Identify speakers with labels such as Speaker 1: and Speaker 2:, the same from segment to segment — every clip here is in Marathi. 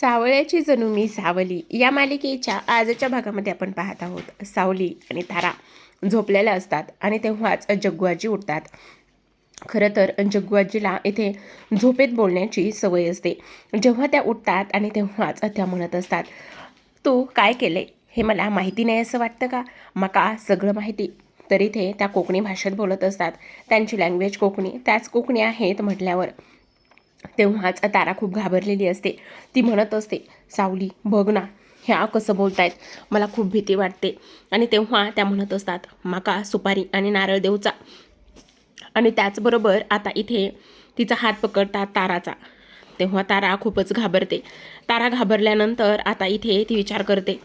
Speaker 1: सावळ्याची जणू मी सावली. या मालिकेच्या आजच्या भागामध्ये आपण पाहत आहोत सावली आणि तारा. झोपलेल्या असतात आणि तेव्हाच जग्गुआजी उठतात. खरं तर जग्गुआजीला इथे झोपेत बोलण्याची सवय असते. जेव्हा त्या उठतात आणि तेव्हाच त्या म्हणत असतात तू काय केले? हे मला माहिती नाही असं वाटतं का? मका सगळं माहिती. तर इथे त्या कोकणी भाषेत बोलत असतात. त्यांची लँग्वेज कोकणी. त्याच कोकणी आहेत म्हटल्यावर तेव्हाच तारा खूप घाबरलेली असते. ती म्हणत असते सावली बघ ना ह्या कसं बोलतायत. मला खूप भीती वाटते. आणि तेव्हा त्या म्हणत असतात माका सुपारी आणि नारळ देऊचा. आणि त्याचबरोबर आता इथे तिचा हात पकडतात ताराचा. तेव्हा तारा खूपच घाबरते. तारा घाबरल्यानंतर आता इथे ती विचार करते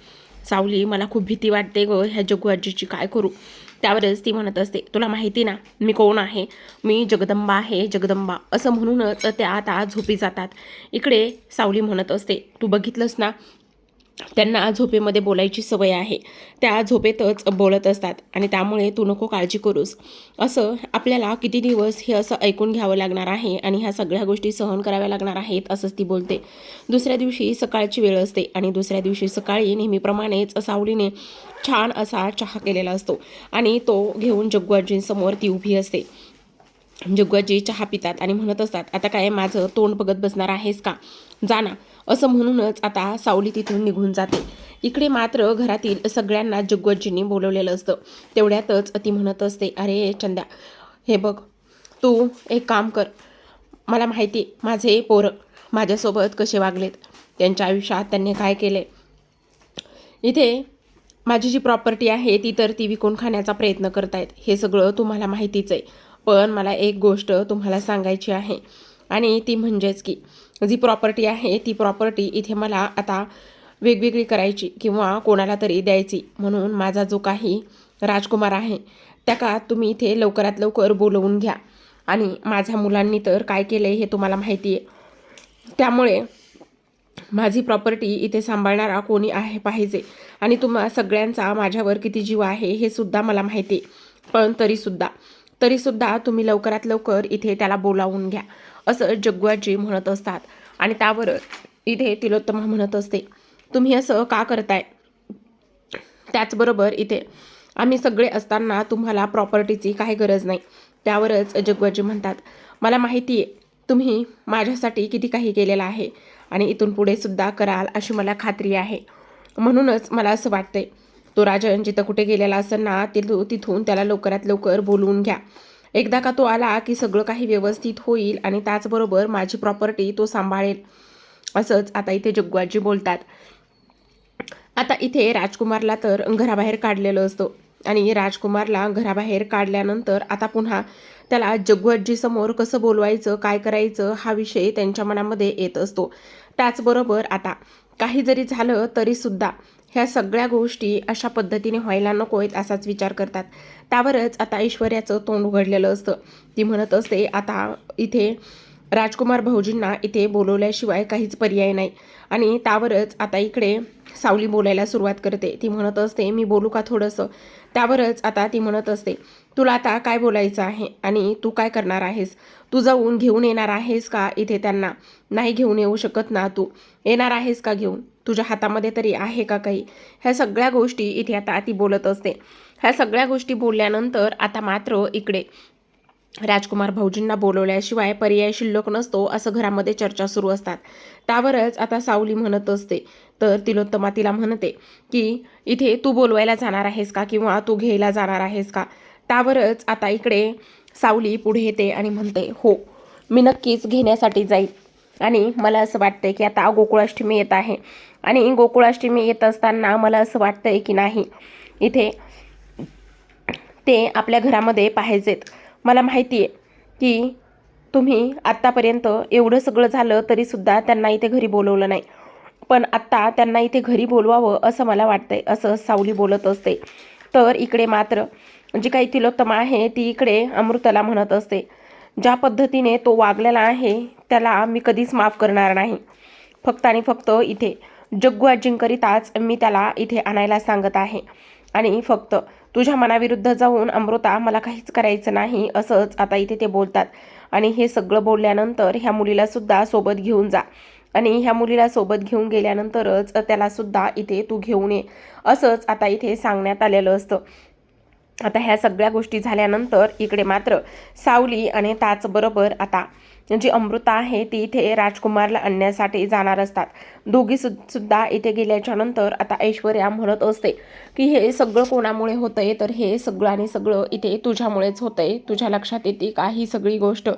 Speaker 1: सावली मला खूप भीती वाटते ग ह्या जगू आजीची काय करू? त्यावरच ती म्हणत असते तुला माहिती ना मी कोण आहे? मी जगदंबा आहे जगदंबा. असं म्हणूनच त्या आता झोपी जातात. इकडे सावली म्हणत असते तू बघितलंस ना त्यांना झोपेमध्ये बोलायची सवय आहे. त्या झोपेतच बोलत असतात आणि त्यामुळे तू नको काळजी करूस. असं आपल्याला किती दिवस हे असं ऐकून घ्यावं लागणार आहे आणि ह्या सगळ्या गोष्टी सहन कराव्या लागणार आहेत असंच ती बोलते. दुसऱ्या दिवशी सकाळची वेळ असते आणि दुसऱ्या दिवशी सकाळी नेहमीप्रमाणेच सावलीने छान असा चहा केलेला असतो आणि तो घेऊन जग्गुआजींसमोर ती उभी असते. जग्गुआजी चहा पितात आणि म्हणत असतात आता काय माझं तोंड बघत बसणार आहेस का? जाना. असं म्हणूनच आता सावली तिथून निघून जाते. इकडे मात्र घरातील सगळ्यांना जग्गुआजींनी बोलवलेलं असतं. तेवढ्यातच ती म्हणत असते अरे चंद्या हे बघ तू एक काम कर. मला माहिती आहे, माझे पोरं माझ्यासोबत कसे वागलेत. त्यांच्या आयुष्यात त्यांनी काय केले. इथे माझी जी प्रॉपर्टी आहे ती तर ती विकून खाण्याचा प्रयत्न करतायत. हे सगळं तुम्हाला माहितीच आहे. पण मला एक गोष्ट तुम्हाला सांगायची आहे. आणि ती म्हणजेच की जी प्रॉपर्टी आहे ती प्रॉपर्टी इथे मला आता वेगवेगळी करायची किंवा कोणाला तरी द्यायची म्हणून माझा जो काही राजकुमार आहे त्या का तुम्ही इथे लवकरात लवकर बोलवून घ्या. आणि माझ्या मुलांनी तर काय केलं आहे हे तुम्हाला माहिती आहे. त्यामुळे माझी प्रॉपर्टी इथे सांभाळणारा कोणी आहे पाहिजे. आणि तुम्हा सगळ्यांचा माझ्यावर किती जीव आहे हे सुद्धा मला माहिती आहे. पण तरीसुद्धा तरीसुद्धा तुम्ही लवकरात लवकर इथे त्याला बोलावून घ्या. असं जग्गुआजी म्हणत असतात. आणि त्यावर इथे तिलोत्तमा म्हणत असते. तुम्ही असं का करताय? त्याचबरोबर इथे आम्ही सगळे असताना तुम्हाला प्रॉपर्टीची काही गरज नाही. त्यावरच जग्गुआजी म्हणतात मला माहिती आहे तुम्ही माझ्यासाठी किती काही केलेलं आहे आणि इथून पुढे सुद्धा कराल अशी मला खात्री आहे. म्हणूनच मला असं वाटतंय तो राजन जिथं कुठे गेलेला असेल ना तिथून त्याला लवकरात लवकर बोलवून घ्या. एकदा का तो आला की सगळं काही व्यवस्थित होईल आणि त्याचबरोबर माझी प्रॉपर्टी तो सांभाळेल. असंच आता इथे जग्गुआजी बोलतात. आता इथे राजकुमारला तर घराबाहेर काढलेलं असतं. आणि राजकुमारला घराबाहेर काढल्यानंतर आता पुन्हा त्याला जग्गू कसं बोलवायचं काय करायचं हा विषय त्यांच्या मनामध्ये येत असतो. त्याचबरोबर आता काही जरी झालं तरीसुद्धा ह्या सगळ्या गोष्टी अशा पद्धतीने व्हायला नको आहेत असाच विचार करतात. त्यावरच आता ऐश्वर्याचं तोंड उघडलेलं असतं. ती म्हणत असते आता इथे राजकुमार भाऊजींना इथे बोलवल्याशिवाय काहीच पर्याय नाही. आणि त्यावरच आता इकडे सावली बोलायला सुरुवात करते. ती म्हणत असते मी बोलू का थोडंसं? त्यावरच आता ती म्हणत असते तुला आता काय बोलायचं आहे? आणि तू काय करणार आहेस? तू जाऊन घेऊन येणार आहेस का इथे त्यांना? नाही घेऊन येऊ शकत ना तू? येणार आहेस का घेऊन? तुझ्या हातामध्ये तरी आहे का काही? ह्या सगळ्या गोष्टी इथे आता ती बोलत असते. ह्या सगळ्या गोष्टी बोलल्यानंतर आता मात्र इकडे राजकुमार भाऊजींना बोलवल्याशिवाय पर्याय शिल्लक नसतो असं घरामध्ये चर्चा सुरू असतात. त्यावरच आता सावली म्हणत असते. तर तिलोत्तमा तिला म्हणते की इथे तू बोलवायला जाणार आहेस का किंवा तू घ्यायला जाणार आहेस का? त्यावरच आता इकडे सावली पुढे येते आणि म्हणते हो मी नक्कीच घेण्यासाठी जाईल आणि मला असं वाटतंय की आता गोकुळाष्टमी येत आहे. आणि गोकुळाष्टमी येत असताना मला असं वाटतंय की नाही इथे ते आपल्या घरामध्ये पाहिजेत मला माहिती आहे की तुम्ही आत्तापर्यंत एवढं सगळं झालं तरीसुद्धा त्यांना इथे घरी बोलवलं नाही. पण आत्ता त्यांना इथे घरी बोलवावं असं मला वाटतंय असं सावली बोलत असते. तर इकडे मात्र जी काही तिलोत्तमा आहे ती इकडे अमृताला म्हणत असते. ज्या पद्धतीने तो वागलेला आहे त्याला मी कधीच माफ करणार नाही. फक्त आणि फक्त इथे जग्गू आजींकरिताच मी त्याला इथे आणायला सांगत आहे. आणि फक्त तुझ्या मनाविरुद्ध जाऊन अमृता मला काहीच करायचं नाही असंच आता इथे ते बोलतात. आणि हे सगळं बोलल्यानंतर ह्या मुलीला सुद्धा सोबत घेऊन जा. आणि ह्या मुलीला सोबत घेऊन गेल्यानंतरच त्याला सुद्धा इथे तू घेऊन ये असंच आता इथे सांगण्यात आलेलं असतं. आता ह्या सगळ्या गोष्टी झाल्यानंतर इकडे मात्र सावली आणि त्याचबरोबर आता जी अमृता आहे ती इथे राजकुमारला आणण्यासाठी जाणार असतात. दोघी सु सुद्धा इथे गेल्याच्यानंतर आता ऐश्वर्या म्हणत असते की हे सगळं कोणामुळे होतंय? तर हे सगळं आणि सगळं इथे तुझ्यामुळेच होतंय. तुझ्या लक्षात येते का ही सगळी गोष्ट?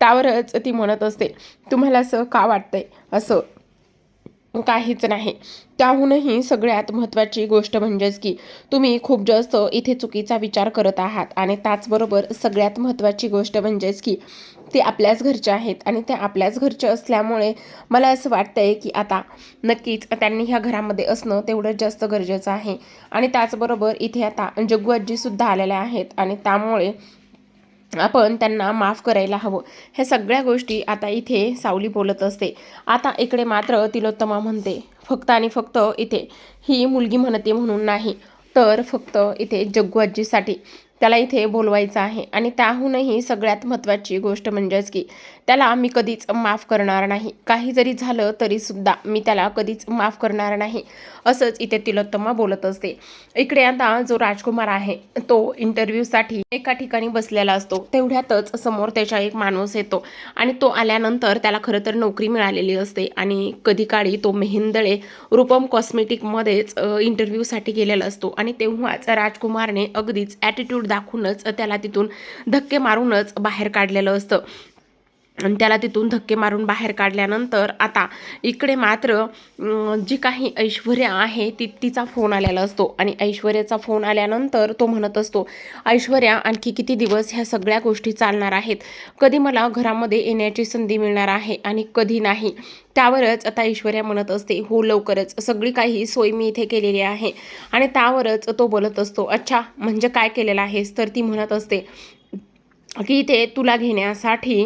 Speaker 1: त्यावरच ती म्हणत असते. तुम्हाला असं का वाटतंय? असं. काहीच नाही. त्याहूनही सगळ्यात महत्त्वाची गोष्ट म्हणजेच की तुम्ही खूप जास्त इथे चुकीचा विचार करत आहात आणि त्याचबरोबर सगळ्यात महत्त्वाची गोष्ट म्हणजेच की ते आपल्याच घरचे आहेत आणि ते आपल्याच घरचे असल्यामुळे मला असं वाटतंय की आता नक्कीच त्यांनी ह्या घरामध्ये असणं तेवढंच जास्त गरजेचं आहे. आणि त्याचबरोबर इथे आता जग्गू आजीसुद्धा आलेल्या आहेत आणि त्यामुळे आपण त्यांना माफ करायला हवं. ह्या सगळ्या गोष्टी आता इथे सावली बोलत असते. आता इकडे मात्र तिलोत्तमा म्हणते फक्त आणि फक्त इथे ही मुलगी म्हणते म्हणून नाही तर फक्त इथे जग्गू आजीसाठी. त्याला इथे बोलवायचं आहे. आणि त्याहूनही सगळ्यात महत्त्वाची गोष्ट म्हणजेच की त्याला मी कधीच माफ करणार नाही. काही जरी झालं तरीसुद्धा मी त्याला कधीच माफ करणार नाही असंच इथे तिलोत्तमा बोलत असते. इकडे आता जो राजकुमार आहे तो इंटरव्ह्यूसाठी एका ठिकाणी बसलेला असतो. तेवढ्यातच समोर त्याच्या एक माणूस येतो. आणि तो आल्यानंतर त्याला खरं तर नोकरी मिळालेली असते. आणि कधी काळी तो मेहिंदळे रूपम कॉस्मेटिकमध्येच इंटरव्ह्यूसाठी गेलेला असतो. आणि तेव्हाच राजकुमारने अगदीच ॲटिट्यूड दाखवूनच त्याला तिथून धक्के मारूनच बाहेर काढलेलं असतं. आणि त्याला तिथून धक्के मारून बाहेर काढल्यानंतर आता इकडे मात्र जी काही ऐश्वर्या आहे ती तिचा फोन आलेला असतो. आणि ऐश्वर्याचा फोन आल्यानंतर तो म्हणत असतो ऐश्वर्या आणखी किती दिवस ह्या सगळ्या गोष्टी चालणार आहेत? कधी मला घरामध्ये येण्याची संधी मिळणार आहे आणि कधी नाही? त्यावरच आता ऐश्वर्या म्हणत असते हो लवकरच. सगळी काही सोय मी इथे केलेली आहे. आणि त्यावरच तो बोलत असतो अच्छा म्हणजे काय केलेलं आहेस? तर ती म्हणत असते की इथे तुला घेण्यासाठी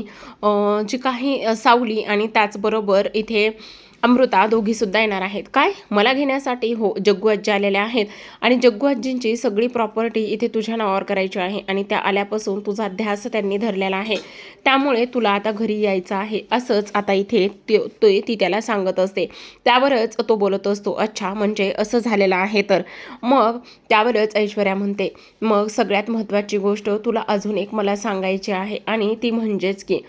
Speaker 1: जी काही सावली आणि त्याचबरोबर इथे अमृता दोघीसुद्धा येणार आहेत. काय? मला घेण्यासाठी हो जग्गू आजी आलेल्या आहेत. आणि जग्गू आजींची सगळी प्रॉपर्टी इथे तुझ्या नावावर करायची आहे आणि त्या आल्यापासून तुझा ध्यास त्यांनी धरलेला आहे. त्यामुळे तुला आता घरी यायचं आहे. असंच आता इथे ते ती त्याला सांगत असते. त्यावरच तो बोलत असतो अच्छा म्हणजे असं झालेलं आहे तर. मग त्यावरच ऐश्वर्या म्हणते मग सगळ्यात महत्त्वाची गोष्ट तुला अजून एक मला सांगायची आहे आणि ती म्हणजेच की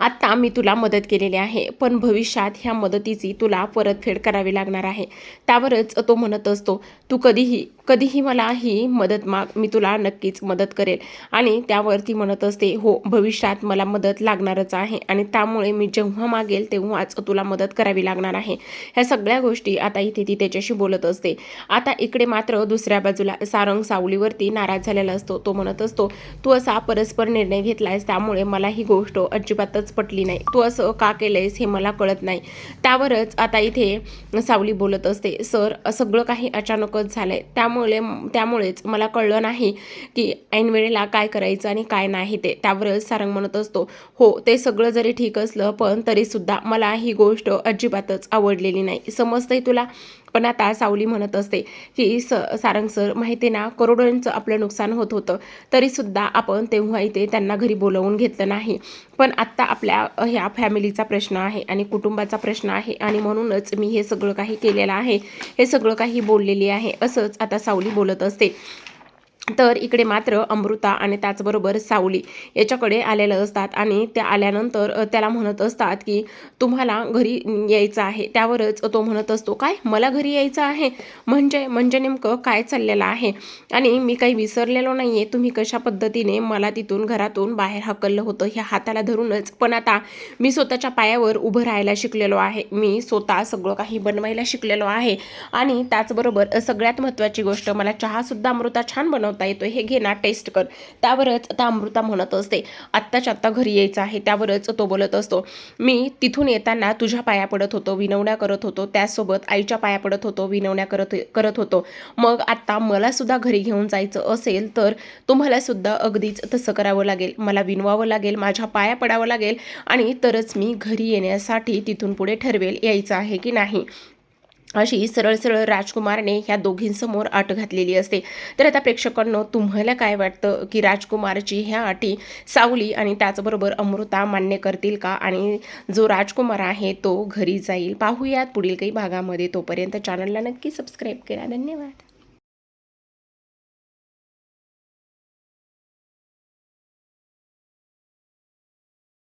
Speaker 1: आत्ता मी तुला मदत केलेली आहे पण भविष्यात ह्या मदतीची तुला परतफेड करावी लागणार आहे. त्यावरच तो म्हणत असतो तू कधीही कधीही मला ही मदत माग मी तुला नक्कीच मदत करेल. आणि त्यावरती म्हणत असते हो भविष्यात मला मदत लागणारच आहे आणि त्यामुळे मी जेव्हा मागेल तेव्हाच तुला मदत करावी लागणार आहे. ह्या सगळ्या गोष्टी आता इथे ती त्याच्याशी बोलत असते. आता इकडे मात्र दुसऱ्या बाजूला सारंग सावलीवरती नाराज झालेला असतो. तो म्हणत असतो तू असा परस्पर निर्णय घेतलायस त्यामुळे मला ही गोष्ट अजिबातच पटली नाही. तू असं का केलंयस हे मला कळत नाही. त्यावरच आता इथे सावली बोलत असते सर सगळं काही अचानकच झालंय. त्यामुळे त्यामुळे त्यामुळेच मला कळलं नाही की ऐनवेळेला काय करायचं आणि काय नाही ते. त्यावरच सारंग म्हणत असतो हो ते सगळं जरी ठीक असलं पण तरीसुद्धा मला ही गोष्ट अजिबातच आवडलेली नाही. समजतंय तुला? पण आता सावली म्हणत असते की स सारंग सर माहिती ना करोडोंचं आपलं नुकसान होत होतं. तरीसुद्धा आपण तेव्हा इथे त्यांना घरी बोलवून घेतलं नाही. पण आत्ता आपल्या ह्या फॅमिलीचा प्रश्न आहे आणि कुटुंबाचा प्रश्न आहे आणि म्हणूनच मी हे सगळं काही केलेलं आहे. हे सगळं काही बोललेली आहे. असंच आता सावली बोलत असते. तर इकडे मात्र अमृता आणि त्याचबरोबर सावली याच्याकडे आलेलं असतात. आणि त्या आल्यानंतर त्याला म्हणत असतात की तुम्हाला घरी यायचं आहे. त्यावरच तो म्हणत असतो काय? मला घरी यायचं आहे? म्हणजे म्हणजे नेमकं काय चाललेलं आहे? आणि मी काही विसरलेलो नाही आहे तुम्ही कशा पद्धतीने मला तिथून घरातून बाहेर हकललं होतं? ह्या हाताला धरूनच. पण आता मी स्वतःच्या पायावर उभं राहायला शिकलेलो आहे. मी स्वतः सगळं काही बनवायला शिकलेलो आहे. आणि त्याचबरोबर सगळ्यात महत्त्वाची गोष्ट मला चहासुद्धा अमृता छान बनव बनवता येतो हे घे ना टेस्ट कर. त्यावरच आता अमृता म्हणत असते आत्ताच्या आत्ता घरी यायचं आहे त्यावरच तो बोलत असतो मी तिथून येताना तुझ्या पाया पडत होतो विनवण्या करत होतो त्यासोबत आईच्या पाया पडत होतो विनवण्या करत करत होतो. मग आत्ता मला सुद्धा घरी घेऊन जायचं असेल तर तुम्हालासुद्धा अगदीच तसं करावं लागेल. मला विनवावं लागेल माझ्या पाया पडावं लागेल आणि तरच मी घरी येण्यासाठी तिथून पुढे ठरवेल यायचं आहे की नाही. अशी सरळ सरळ राजकुमारने ह्या दोघींसमोर अट घातलेली असते. तर आता प्रेक्षकांनो तुम्हाला काय वाटतं की राजकुमारची ह्या अटी सावली आणि त्याचबरोबर अमृता मान्य करतील का? आणि जो राजकुमार आहे तो घरी जाईल. पाहूयात पुढील काही भागामध्ये तोपर्यंत. चॅनलला नक्की सबस्क्राईब करा. धन्यवाद.